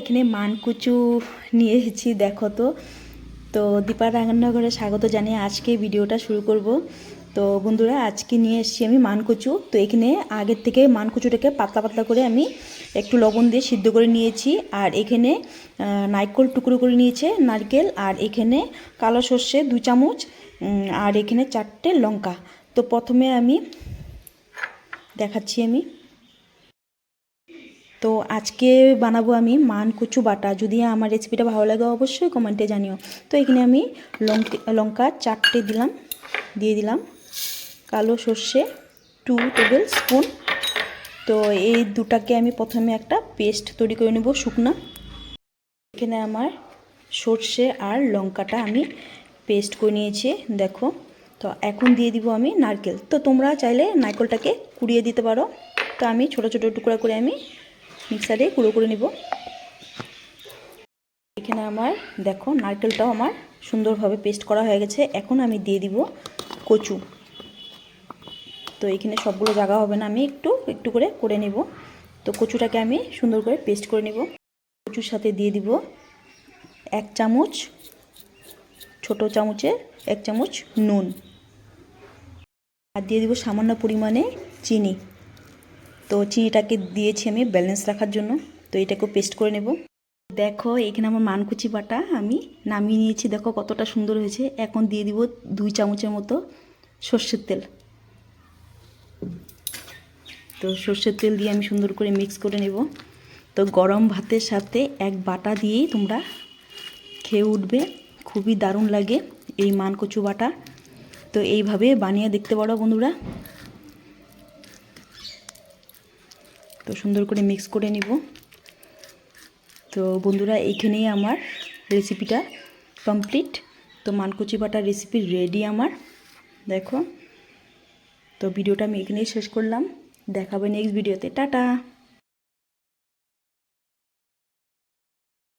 এখানে মানকুচু নিয়ে এসেছি, দেখো তো। তো দীপা রান্নাঘরে স্বাগত জানিয়ে আজকে ভিডিওটা শুরু করব। তো বন্ধুরা, আজকে নিয়ে এসেছি আমি মানকুচু। তো এখানে আগের থেকে মানকুচুটাকে পাতলা পাতলা করে আমি একটু লবণ দিয়ে সিদ্ধ করে নিয়েছি। আর এখানে নারকেল টুকরো করে নিয়েছে, নারকেল। আর এখানে কালো সর্ষে দু চামচ আর এখানে চারটে লঙ্কা। তো প্রথমে আমি দেখাচ্ছি আমি। তো আজকে বানাবো আমি মান কচু বাটা। যদি আমার রেসিপিটা ভালো লাগে অবশ্যই কমেন্টে জানিও। তো এখানে আমি লঙ্কা লঙ্কা চারটে দিলাম, দিয়ে দিলাম। কালো সর্ষে টু টেবিল স্পুন তো এই দুটাকে আমি প্রথমে একটা পেস্ট তৈরি করে নেব শুকনা। এখানে আমার সর্ষে আর লঙ্কাটা আমি পেস্ট করে নিয়েছি, দেখো। তো এখন দিয়ে দিব আমি নারকেল। তো তোমরা চাইলে নারকেলটাকে কুড়িয়ে দিতে পারো। তো আমি ছোট ছোট টুকরা করে আমি মিক্সারে গুঁড়ো করে নিব। এখানে আমার, দেখো, নারকেলটাও আমার সুন্দরভাবে পেস্ট করা হয়ে গেছে। এখন আমি দিয়ে দিব কচু। তো এখানে সবগুলো জায়গা হবে না, আমি একটু একটু করে করে নেব। তো কচুটাকে আমি সুন্দর করে পেস্ট করে নেব। কচুর সাথে দিয়ে দিব এক চামচ, ছোট চামচে এক চামচ নুন। আর দিয়ে দিব সামান্য পরিমাণে চিনি। তো চিনিটাকে দিয়েছি আমি ব্যালেন্স রাখার জন্য। তো এটাকেও পেস্ট করে নেব। দেখো, এখানে আমার মানকুচি বাটা আমি নামিয়ে নিয়েছি। দেখো কতটা সুন্দর হয়েছে। এখন দিয়ে দিব দুই চামচের মতো সর্ষের তেল। তো সর্ষের তেল দিয়ে আমি সুন্দর করে মিক্স করে নেব। তো গরম ভাতের সাথে এক বাটা দিয়েই তোমরা খেয়ে উঠবে। খুবই দারুণ লাগে এই মানকচু বাটা। তো এইভাবে বানিয়ে দেখতে পারো বন্ধুরা। তো সুন্দর করে মিক্স করে নিব। তো বন্ধুরা, এইখানেই আমার রেসিপিটা কমপ্লিট তো মানকুচি বাটার রেসিপি রেডি আমার। দেখো। তো ভিডিওটা আমি এখানেই শেষ করলাম। দেখাবে নেক্সট ভিডিওতে টাটা!